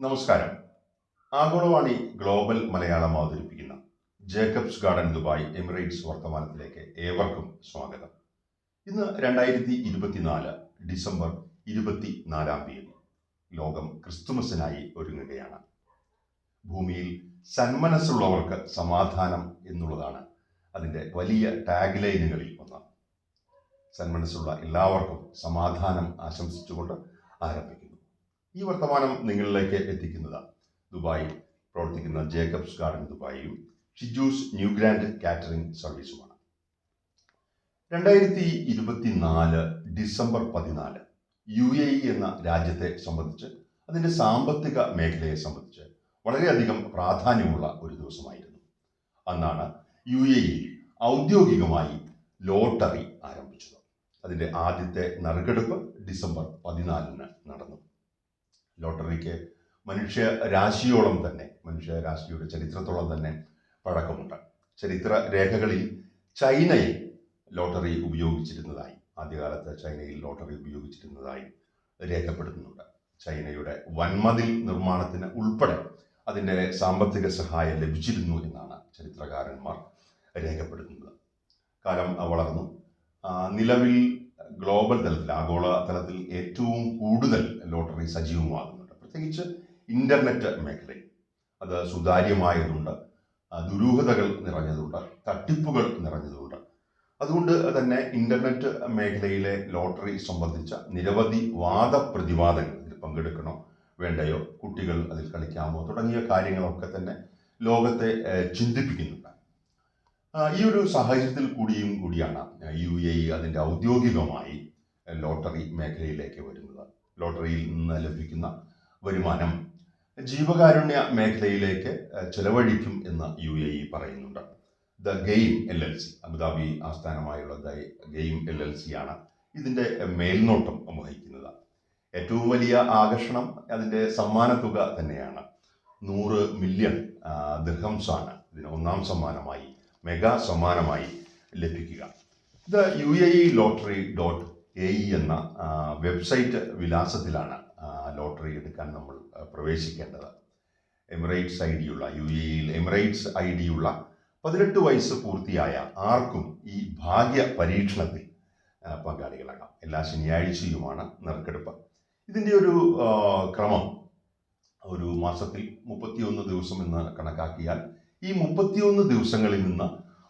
നമസ്കാരം. ആഗോളവാണി ഗ്ലോബൽ മലയാളം അവതരിപ്പിക്കുന്ന Jacobs garden Dubai Emirates വർത്തമാനത്തിലേക്ക് ഏവർക്കും സ്വാഗതം. ഇന്ന് രണ്ടായിരത്തി ഇരുപത്തിനാല് ഡിസംബർ ഇരുപത്തിനാലാം തീയതി ലോകം ക്രിസ്തുമസിനായി ഒരുങ്ങുകയാണ്. ഭൂമിയിൽ സന്മനസ്സുള്ളവർക്ക് സമാധാനം എന്നുള്ളതാണ് അതിന്റെ വലിയ ടാഗ് ലൈനുകളിൽ ഒന്ന്. സന്മനസ്സുള്ള എല്ലാവർക്കും സമാധാനം ആശംസിച്ചുകൊണ്ട് ആരംഭിക്കുന്നു. ഈ വർത്തമാനം നിങ്ങളിലേക്ക് എത്തിക്കുന്നത്. ദുബായിൽ പ്രവർത്തിക്കുന്ന ജേക്കബ്സ് ഗാർഡൻ ദുബായിയും ഷിജൂസ് ന്യൂ ഗ്രാൻഡ് കാറ്ററിംഗ് സർവീസുമാണ്. രണ്ടായിരത്തി ഇരുപത്തിനാല് ഡിസംബർ പതിനാല് യു എ ഇ എന്ന രാജ്യത്തെ സംബന്ധിച്ച് അതിന്റെ സാമ്പത്തിക മേഖലയെ സംബന്ധിച്ച് വളരെയധികം പ്രാധാന്യമുള്ള ഒരു ദിവസമായിരുന്നു. അന്നാണ് യു എ ഇ ഔദ്യോഗികമായി ലോട്ടറി ആരംഭിച്ചത്. അതിന്റെ ആദ്യത്തെ നറുക്കെടുപ്പ് ഡിസംബർ പതിനാലിന് നടന്നു. ലോട്ടറിക്ക് മനുഷ്യ രാശിയോളം തന്നെ മനുഷ്യ രാശിയുടെ ചരിത്രത്തോളം തന്നെ പഴക്കമുണ്ട്. ചരിത്ര രേഖകളിൽ ചൈനയിൽ ലോട്ടറി ഉപയോഗിച്ചിരുന്നതായി ആദ്യകാലത്ത് ചൈനയിൽ ലോട്ടറി ഉപയോഗിച്ചിരുന്നതായി രേഖപ്പെടുത്തുന്നുണ്ട്. ചൈനയുടെ വൻമതിൽ നിർമ്മാണത്തിന് ഉൾപ്പെടെ അതിന്റെ സാമ്പത്തിക സഹായം ലഭിച്ചിരുന്നു എന്നാണ് ചരിത്രകാരന്മാർ രേഖപ്പെടുത്തുന്നത്. കാലം വളർന്നു. നിലവിൽ ഗ്ലോബൽ തലത്തിൽ ആഗോള തലത്തിൽ ഏറ്റവും കൂടുതൽ ലോട്ടറി സജീവമാകുന്നുണ്ട്. പ്രത്യേകിച്ച് ഇന്റർനെറ്റ് മേഖലയിൽ. അത് സുതാര്യമായതുണ്ട് ദുരൂഹതകൾ നിറഞ്ഞതുണ്ട് തട്ടിപ്പുകൾ നിറഞ്ഞതുണ്ട്. അതുകൊണ്ട് തന്നെ ഇന്റർനെറ്റ് മേഖലയിലെ ലോട്ടറി സംബന്ധിച്ച നിരവധി വാദപ്രതിവാദങ്ങൾ ഇതിൽ പങ്കെടുക്കണോ വേണ്ടയോ കുട്ടികൾ അതിൽ കളിക്കാമോ തുടങ്ങിയ കാര്യങ്ങളൊക്കെ തന്നെ ലോകത്തെ ചിന്തിപ്പിക്കുന്നുണ്ട്. ഈ ഒരു സാഹചര്യത്തിൽ കൂടിയും കൂടിയാണ് യു എ ഇ അതിന്റെ ഔദ്യോഗികമായി ലോട്ടറി മേഖലയിലേക്ക് വരുന്നത്. ലോട്ടറിയിൽ നിന്ന് ലഭിക്കുന്ന വരുമാനം ജീവകാരുണ്യ മേഖലയിലേക്ക് ചെലവഴിക്കും എന്ന് യു എ ഇ പറയുന്നുണ്ട്. The game L L C Abu Dhabi ആസ്ഥാനമായുള്ള the game L L C ആണ് ഇതിന്റെ മേൽനോട്ടം വഹിക്കുന്നത്. ഏറ്റവും വലിയ ആകർഷണം അതിന്റെ സമ്മാന തുക തന്നെയാണ്. നൂറ് മില്യൺ ദൃഹംസാണ് ഇതിന് ഒന്നാം സമ്മാനമായി മെഗാ സമ്മാനമായി ലഭിക്കുക. ഇത് U A E lottery dot A E എന്ന വെബ്സൈറ്റ് വിലാസത്തിലാണ് ലോട്ടറി എടുക്കാൻ നമ്മൾ പ്രവേശിക്കേണ്ടത്. എമിറേറ്റ്സ് ഐ ഡിയുള്ള യു എ ഇയിൽ എമിറേറ്റ്സ് ഐ ഡിയുള്ള പതിനെട്ട് വയസ്സ് പൂർത്തിയായ ആർക്കും ഈ ഭാഗ്യ പരീക്ഷണത്തിൽ പങ്കാളികളാകാം. എല്ലാ ശനിയാഴ്ചയുമാണ് നറുക്കെടുപ്പ്. ഇതിന്റെ ഒരു ക്രമം ഒരു മാസത്തിൽ മുപ്പത്തിയൊന്ന് ദിവസം എന്ന് കണക്കാക്കിയാൽ ഈ മുപ്പത്തിയൊന്ന് ദിവസങ്ങളിൽ നിന്ന്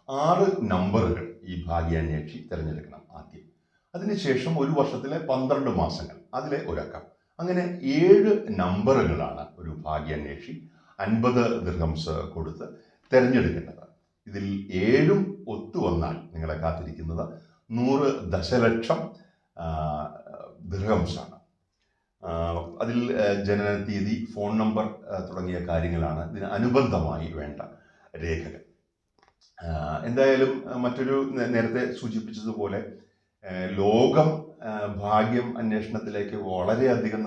ആറ് നമ്പറുകൾ ഈ ഭാഗ്യാന്വേഷി തിരഞ്ഞെടുക്കണം ആദ്യം. അതിനുശേഷം ഒരു വർഷത്തിലെ പന്ത്രണ്ട് മാസങ്ങൾ അതിലെ ഒരക്കം. അങ്ങനെ ഏഴ് നമ്പറുകളാണ് ഒരു ഭാഗ്യാന്വേഷി അൻപത് ദിർഹംസ് കൊടുത്ത് തിരഞ്ഞെടുക്കേണ്ടത്. ഇതിൽ ഏഴും ഒത്തു വന്നാൽ നിങ്ങളെ കാത്തിരിക്കുന്നത് നൂറ് ദശലക്ഷം ആ, ദിർഹംസാണ് അതിൽ ജനന തീയതി ഫോൺ നമ്പർ തുടങ്ങിയ കാര്യങ്ങളാണ് ഇതിന് അനുബന്ധമായി വേണ്ട. രേഖകൾ. എന്തായാലും മറ്റൊരു നേരത്തെ സൂചിപ്പിച്ചതുപോലെ ലോകം ഭാഗ്യം അന്വേഷണത്തിലേക്ക് വളരെയധികം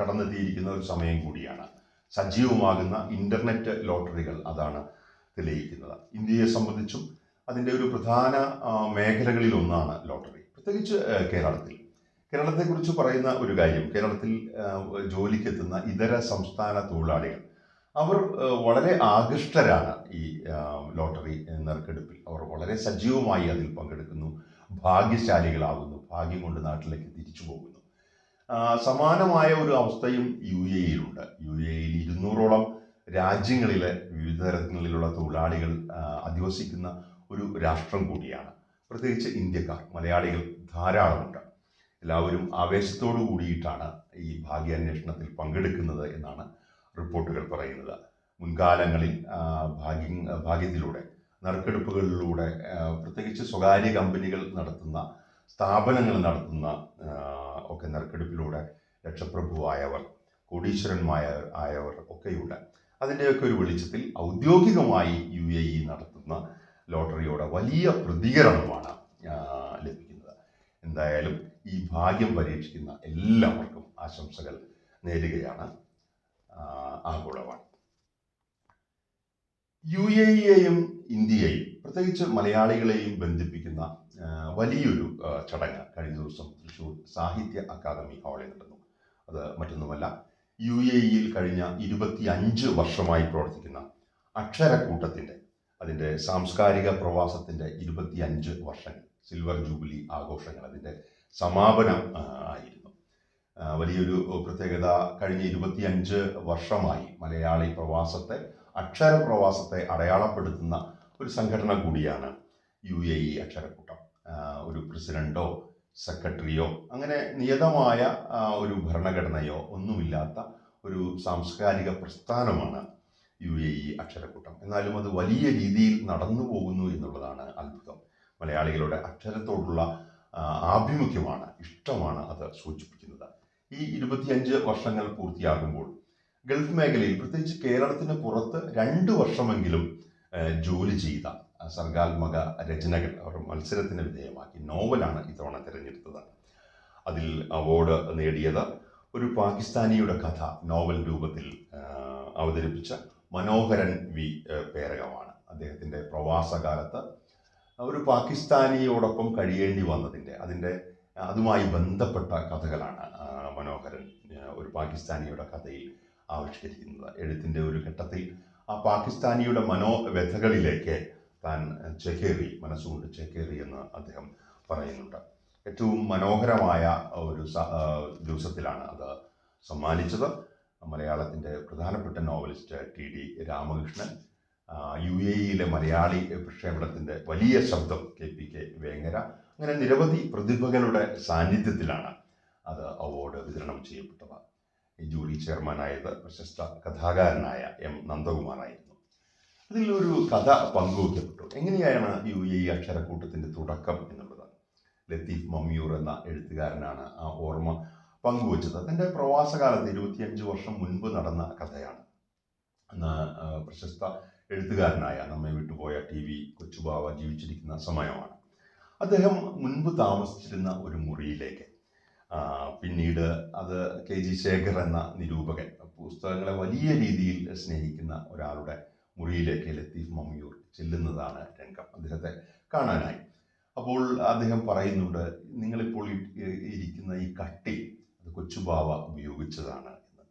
കടന്നെത്തിയിരിക്കുന്ന ഒരു സമയം കൂടിയാണ്. സജീവമാകുന്ന ഇന്റർനെറ്റ് ലോട്ടറികൾ അതാണ് തെളിയിക്കുന്നത്. ഇന്ത്യയെ സംബന്ധിച്ചും അതിന്റെ ഒരു പ്രധാന മേഖലകളിൽ ഒന്നാണ് ലോട്ടറി. പ്രത്യേകിച്ച് കേരളത്തിൽ. കേരളത്തെക്കുറിച്ച് പറയുന്ന ഒരു കാര്യം കേരളത്തിൽ ജോലിക്കെത്തുന്ന ഇതര സംസ്ഥാന തൊഴിലാളികൾ അവർ വളരെ ആകൃഷ്ടരാണ് ഈ ലോട്ടറി നറുക്കെടുപ്പിൽ. അവർ വളരെ സജീവമായി അതിൽ പങ്കെടുക്കുന്നു ഭാഗ്യശാലികളാകുന്നു ഭാഗ്യം കൊണ്ട് നാട്ടിലേക്ക് തിരിച്ചു പോകുന്നു. സമാനമായ ഒരു അവസ്ഥയും യു എ ഇയിലുണ്ട്. യു എ ഇയിൽ ഇരുന്നൂറോളം രാജ്യങ്ങളിലെ വിവിധ തരത്തിലുള്ള തൊഴിലാളികൾ അധിവസിക്കുന്ന ഒരു രാഷ്ട്രം കൂടിയാണ്. പ്രത്യേകിച്ച് ഇന്ത്യക്കാർ മലയാളികൾ ധാരാളമുണ്ട്. എല്ലാവരും ആവേശത്തോടു കൂടിയിട്ടാണ് ഈ ഭാഗ്യാന്വേഷണത്തിൽ പങ്കെടുക്കുന്നത് എന്നാണ് റിപ്പോർട്ടുകൾ പറയുന്നത്. മുൻകാലങ്ങളിൽ ഭാഗ്യ ഭാഗ്യം ഭാഗ്യത്തിലൂടെ നറുക്കെടുപ്പുകളിലൂടെ പ്രത്യേകിച്ച് സ്വകാര്യ കമ്പനികൾ നടത്തുന്ന സ്ഥാപനങ്ങൾ നടത്തുന്ന ഒക്കെ നറുക്കെടുപ്പിലൂടെ രക്ഷപ്രഭുവായവർ കോടീശ്വരന്മായ ആയവർ ഒക്കെയുണ്ട്. അതിന്റെയൊക്കെ ഒരു വെളിച്ചത്തിൽ ഔദ്യോഗികമായി യു എ ഇ നടത്തുന്ന ലോട്ടറിയോടെ വലിയ പ്രതികരണമാണ് ലഭിക്കുന്നത്. എന്തായാലും ഈ ഭാഗ്യം പരീക്ഷിക്കുന്ന എല്ലാവർക്കും ആശംസകൾ നേരുകയാണ്. ആ, ആഗോളവാണി യു എ ഇയെയും ഇന്ത്യയെയും പ്രത്യേകിച്ച് മലയാളികളെയും ബന്ധിപ്പിക്കുന്ന വലിയൊരു ചടങ്ങ് കഴിഞ്ഞ ദിവസം തൃശ്ശൂർ സാഹിത്യ അക്കാദമി ഹാളിൽ നടന്നു. അത് മറ്റൊന്നുമല്ല യു എ ഇയിൽ കഴിഞ്ഞ ഇരുപത്തി അഞ്ച് വർഷമായി പ്രവർത്തിക്കുന്ന അക്ഷരക്കൂട്ടത്തിന്റെ അതിന്റെ സാംസ്കാരിക പ്രവാസത്തിന്റെ ഇരുപത്തി അഞ്ച് വർഷങ്ങൾ സിൽവർ ജൂബിലി ആഘോഷങ്ങൾ അതിന്റെ സമാപനം ആയിരുന്നു. വലിയൊരു പ്രത്യേകത കഴിഞ്ഞ ഇരുപത്തിയഞ്ച് വർഷമായി മലയാളി പ്രവാസത്തെ അക്ഷര പ്രവാസത്തെ അടയാളപ്പെടുത്തുന്ന ഒരു സംഘടന കൂടിയാണ് യു എ ഇ അക്ഷരക്കൂട്ടം. ഒരു പ്രസിഡന്റോ സെക്രട്ടറിയോ അങ്ങനെ നിയതമായ ഒരു ഭരണഘടനയോ ഒന്നുമില്ലാത്ത ഒരു സാംസ്കാരിക പ്രസ്ഥാനമാണ് യു എ ഇ അക്ഷരക്കൂട്ടം. എന്നാലും അത് വലിയ രീതിയിൽ നടന്നു പോകുന്നു എന്നുള്ളതാണ് അത്ഭുതം. മലയാളികളുടെ അക്ഷരത്തോടുള്ള ആഭിമുഖ്യമാണ് ഇഷ്ടമാണ് അത് സൂചിപ്പിക്കുന്നത്. ഈ ഇരുപത്തിയഞ്ച് വർഷങ്ങൾ പൂർത്തിയാകുമ്പോൾ ഗൾഫ് മേഖലയിൽ പ്രത്യേകിച്ച് കേരളത്തിന് പുറത്ത് രണ്ട് വർഷമെങ്കിലും ജോലി ചെയ്ത സർഗാത്മക രചനകൾ അവർ മത്സരത്തിന് വിധേയമാക്കി. നോവലാണ് ഇത്തവണ തിരഞ്ഞെടുത്തത്. അതിൽ അവാർഡ് നേടിയത് ഒരു പാകിസ്ഥാനിയുടെ കഥ നോവൽ രൂപത്തിൽ അവതരിപ്പിച്ച മനോഹരൻ വി പേരകമാണ്. അദ്ദേഹത്തിന്റെ പ്രവാസകാലത്ത് ഒരു പാകിസ്ഥാനിയോടൊപ്പം കഴിയേണ്ടി വന്നതിന്റെ അതിന്റെ അതുമായി ബന്ധപ്പെട്ട കഥകളാണ് മനോഹരൻ ഒരു പാകിസ്ഥാനിയുടെ കഥയിൽ ആവിഷ്കരിക്കുന്നത്. എഴുത്തിന്റെ ഒരു ഘട്ടത്തിൽ ആ പാകിസ്ഥാനിയുടെ മനോവ്യഥകളിലേക്ക് താൻ ചെക്കേറി മനസ്സുകൊണ്ട് ചെക്കേറി എന്ന് അദ്ദേഹം പറയുന്നുണ്ട്. ഏറ്റവും മനോഹരമായ ഒരു ദിവസത്തിലാണ് അത് സമ്മാനിച്ചത്. മലയാളത്തിന്റെ പ്രധാനപ്പെട്ട novelist T D Ramakrishnan U A ഇയിലെ Malayali പ്രക്ഷേപണത്തിന്റെ വലിയ ശബ്ദം കെ പി കെ വേങ്ങര. അങ്ങനെ നിരവധി പ്രതിഭകളുടെ സാന്നിധ്യത്തിലാണ് അത് അവാർഡ് വിതരണം ചെയ്യപ്പെട്ടത് ഈ ജൂറി ചെയർമാനായത് പ്രശസ്ത കഥാകാരനായ എം നന്ദകുമാറായിരുന്നു. അതിൽ ഒരു കഥ പങ്കുവയ്ക്കപ്പെട്ടു എങ്ങനെയാണ് യു എ അക്ഷരക്കൂട്ടത്തിന്റെ തുടക്കം എന്നുള്ളത്? ലത്തീഫ് മമ്മിയൂർ എന്ന എഴുത്തുകാരനാണ് ആ ഓർമ്മ പങ്കുവച്ചത്. തന്റെ പ്രവാസകാലത്ത് ഇരുപത്തിയഞ്ച് വർഷം മുൻപ് നടന്ന കഥയാണ്. അന്ന് പ്രശസ്ത എഴുത്തുകാരനായ നമ്മെ വിട്ടുപോയ ടി വി കൊച്ചുബാവ ജീവിച്ചിരിക്കുന്ന സമയമാണ്. അദ്ദേഹം മുൻപ് താമസിച്ചിരുന്ന ഒരു മുറിയിലേക്ക് പിന്നീട് അത് കെ ജി ശേഖർ എന്ന നിരൂപകൻ. പുസ്തകങ്ങളെ വലിയ രീതിയിൽ സ്നേഹിക്കുന്ന ഒരാളുടെ മുറിയിലേക്ക് ലത്തീഫ് മമ്മിയൂർ ചെല്ലുന്നതാണ് രംഗം അദ്ദേഹത്തെ കാണാനായി. അപ്പോൾ അദ്ദേഹം പറയുന്നുണ്ട് നിങ്ങളിപ്പോൾ ഇരിക്കുന്ന ഈ കട്ടി അത് കൊച്ചുബാവ ഉപയോഗിച്ചതാണ് എന്ന്.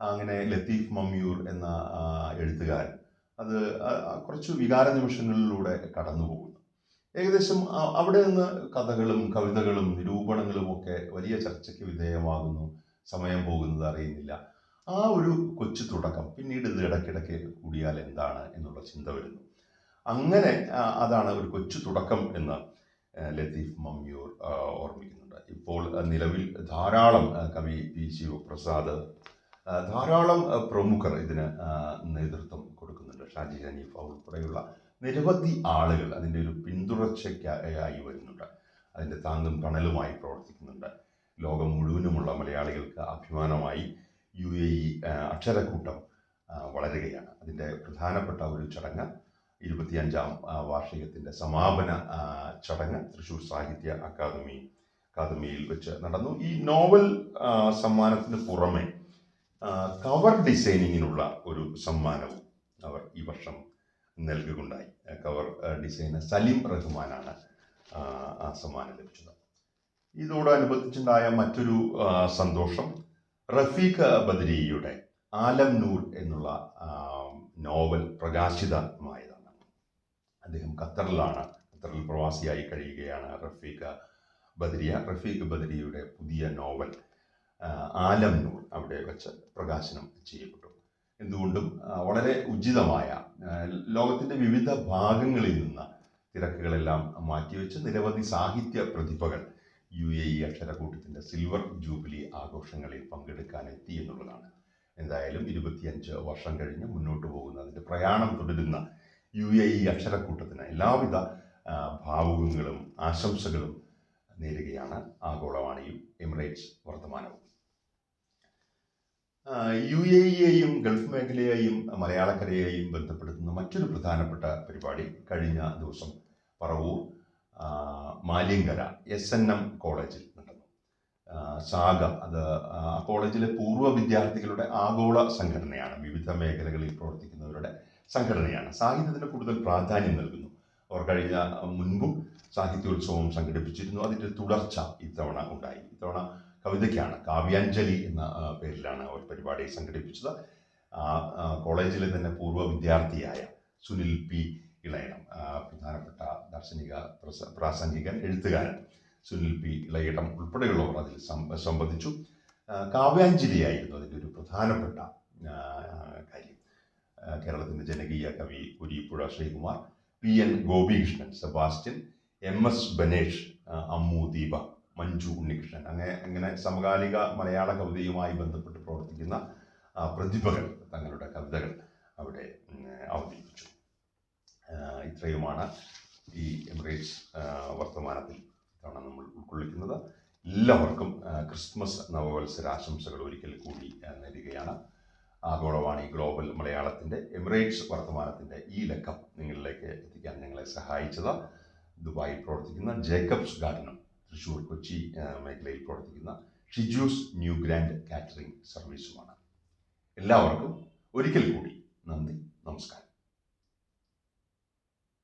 അങ്ങനെ ലത്തീഫ് മമ്മിയൂർ എന്ന എഴുത്തുകാരൻ അത് കുറച്ച് വികാര നിമിഷങ്ങളിലൂടെ കടന്നു പോകുന്നു ഏകദേശം അവിടെ നിന്ന് കഥകളും കവിതകളും നിരൂപണങ്ങളും ഒക്കെ വലിയ ചർച്ചയ്ക്ക് വിധേയമാകുന്നു. സമയം പോകുന്നത് അറിയുന്നില്ല. ആ ഒരു കൊച്ചു തുടക്കം പിന്നീട് ഇത് ഇടയ്ക്കിടയ്ക്ക് കൂടിയാൽ എന്താണ് എന്നുള്ള ചിന്ത വരുന്നു. അങ്ങനെ അതാണ് ഒരു കൊച്ചു തുടക്കം എന്ന് ലത്തീഫ് മമ്മിയൂർ ഓർമ്മിക്കുന്നുണ്ട്. ഇപ്പോൾ നിലവിൽ ധാരാളം കവി പി ശിവപ്രസാദ് ധാരാളം പ്രമുഖർ ഇതിന് നേതൃത്വം കൊടുക്കുന്നുണ്ട്. ഷാജി ഹനീഫ ഉൾപ്പെടെയുള്ള നിരവധി ആളുകൾ അതിന്റെ ഒരു പിന്തുടർച്ചയ്ക്കായി വരുന്നുണ്ട്. അതിന്റെ താങ്ങും തണലുമായി പ്രവർത്തിക്കുന്നുണ്ട്. ലോകം മുഴുവനുമുള്ള മലയാളികൾക്ക് അഭിമാനമായി യു എ ഇ അക്ഷരക്കൂട്ടം വളരുകയാണ്. അതിന്റെ പ്രധാനപ്പെട്ട ഒരു ചടങ്ങ് ഇരുപത്തിയഞ്ചാം വാർഷികത്തിന്റെ സമാപന ചടങ്ങ് തൃശ്ശൂർ സാഹിത്യ അക്കാദമി അക്കാദമിയിൽ വെച്ച് നടന്നു. ഈ നോവൽ സമ്മാനത്തിന് പുറമെ കവർ ഡിസൈനിങ്ങിനുള്ള ഒരു സമ്മാനവും അവർ ഈ വർഷം നൽകുകയുണ്ടായി. കവർ ഡിസൈനർ സലീം റഹ്മാനാണ് ആ സമ്മാനം ലഭിച്ചത്. ഇതോടനുബന്ധിച്ചുണ്ടായ മറ്റൊരു സന്തോഷം റഫീഖ് ബദരിയുടെ ആലം നൂർ എന്നുള്ള നോവൽ പ്രകാശിതമായതാണ്. അദ്ദേഹം ഖത്തറിലാണ് ഖത്തറിൽ പ്രവാസിയായി കഴിയുകയാണ് റഫീഖ് ബദരിയ. റഫീഖ് ബദരിയുടെ പുതിയ നോവൽ ആലം നൂർ അവിടെ വെച്ച് പ്രകാശനം ചെയ്യപ്പെട്ടു. എന്തുകൊണ്ടും വളരെ ഉചിതമായ ലോകത്തിന്റെ വിവിധ ഭാഗങ്ങളിൽ നിന്ന് തിരക്കുകളെല്ലാം മാറ്റിവെച്ച് നിരവധി സാഹിത്യ പ്രതിഭകൾ യു എ ഇ അക്ഷരക്കൂട്ടത്തിന്റെ സിൽവർ ജൂബിലി ആഘോഷങ്ങളിൽ പങ്കെടുക്കാനെത്തി എന്നുള്ളതാണ്. എന്തായാലും ഇരുപത്തിയഞ്ച് വർഷം കഴിഞ്ഞ് മുന്നോട്ട് പോകുന്ന അതിന്റെ പ്രയാണം തുടരുന്ന യു എ ഇ അക്ഷരക്കൂട്ടത്തിന് എല്ലാവിധ ഭാവുകങ്ങളും ആശംസകളും നേരുകയാണ് ആഗോളവാണിയും എമിറേറ്റ്സ് വർത്തമാനവും യു എ ഇയെയും ഗൾഫ് മേഖലയെയും മലയാളക്കരയെയും ബന്ധപ്പെടുത്തുന്ന മറ്റൊരു പ്രധാനപ്പെട്ട പരിപാടി കഴിഞ്ഞ ദിവസം Paravur Maliankara S N M കോളേജിൽ നടന്നു. സാഗ അത് ആ കോളേജിലെ പൂർവ വിദ്യാർത്ഥികളുടെ ആഗോള സംഘടനയാണ്. വിവിധ മേഖലകളിൽ പ്രവർത്തിക്കുന്നവരുടെ സംഘടനയാണ്. സാഹിത്യത്തിന് കൂടുതൽ പ്രാധാന്യം നൽകുന്നു. അവർ കഴിഞ്ഞ മുൻപും സാഹിത്യോത്സവം സംഘടിപ്പിച്ചിരുന്നു. അതിന്റെ തുടർച്ച ഇത്തവണ ഉണ്ടായി. ഇത്തവണ കവിതയ്ക്കാണ്. കാവ്യാഞ്ജലി എന്ന പേരിലാണ് ഒരു പരിപാടി സംഘടിപ്പിച്ചത്. കോളേജിലെ തന്നെ പൂർവ വിദ്യാർത്ഥിയായ സുനിൽ പി. ഇളയണം ആ, പ്രധാനപ്പെട്ട ദാർശനിക പ്രസ- പ്രാസംഗികൻ എഴുത്തുകാരൻ സുനിൽ പി. ഇളയിടം ഉൾപ്പെടെയുള്ളവർ അതിൽ സംബന്ധിച്ചു കാവ്യാഞ്ജലിയായിരുന്നു അതിന്റെ ഒരു പ്രധാനപ്പെട്ട കാര്യം. കേരളത്തിന്റെ ജനകീയ കവി Kureeppuzha Sreekumar P. N. Gopikrishnan Sebastian M. S. Banesh Ammu Deepa Manju Unnikrishnan. അങ്ങനെ അങ്ങനെ സമകാലിക മലയാള കവിതയുമായി ബന്ധപ്പെട്ട് പ്രവർത്തിക്കുന്ന പ്രതിഭകൾ തങ്ങളുടെ കവിതകൾ അവിടെ അവതരിപ്പിച്ചു. ഇത്രയുമാണ് ഈ എമിറേറ്റ്സ് വർത്തമാനത്തിൽ ഇത്തവണ നമ്മൾ ഉൾക്കൊള്ളിക്കുന്നത്. എല്ലാവർക്കും ക്രിസ്മസ് നവവത്സര ആശംസകൾ ഒരിക്കൽ കൂടി നേരുകയാണ്. ആഗോളവാണി ഗ്ലോബൽ മലയാളത്തിന്റെ എമിറേറ്റ്സ് വർത്തമാനത്തിന്റെ ഈ ലക്കം നിങ്ങളിലേക്ക് എത്തിക്കാൻ ഞങ്ങളെ സഹായിച്ചത് ദുബായിൽ പ്രവർത്തിക്കുന്ന ജേക്കബ്സ് ഗാർഡനും തൃശ്ശൂർ കൊച്ചി മേഖലയിൽ പ്രവർത്തിക്കുന്ന ഷിജൂസ് ന്യൂ ഗ്രാൻഡ് കാറ്ററിംഗ് സർവീസുമാണ്. എല്ലാവർക്കും ഒരിക്കൽ കൂടി നന്ദി നമസ്കാരം.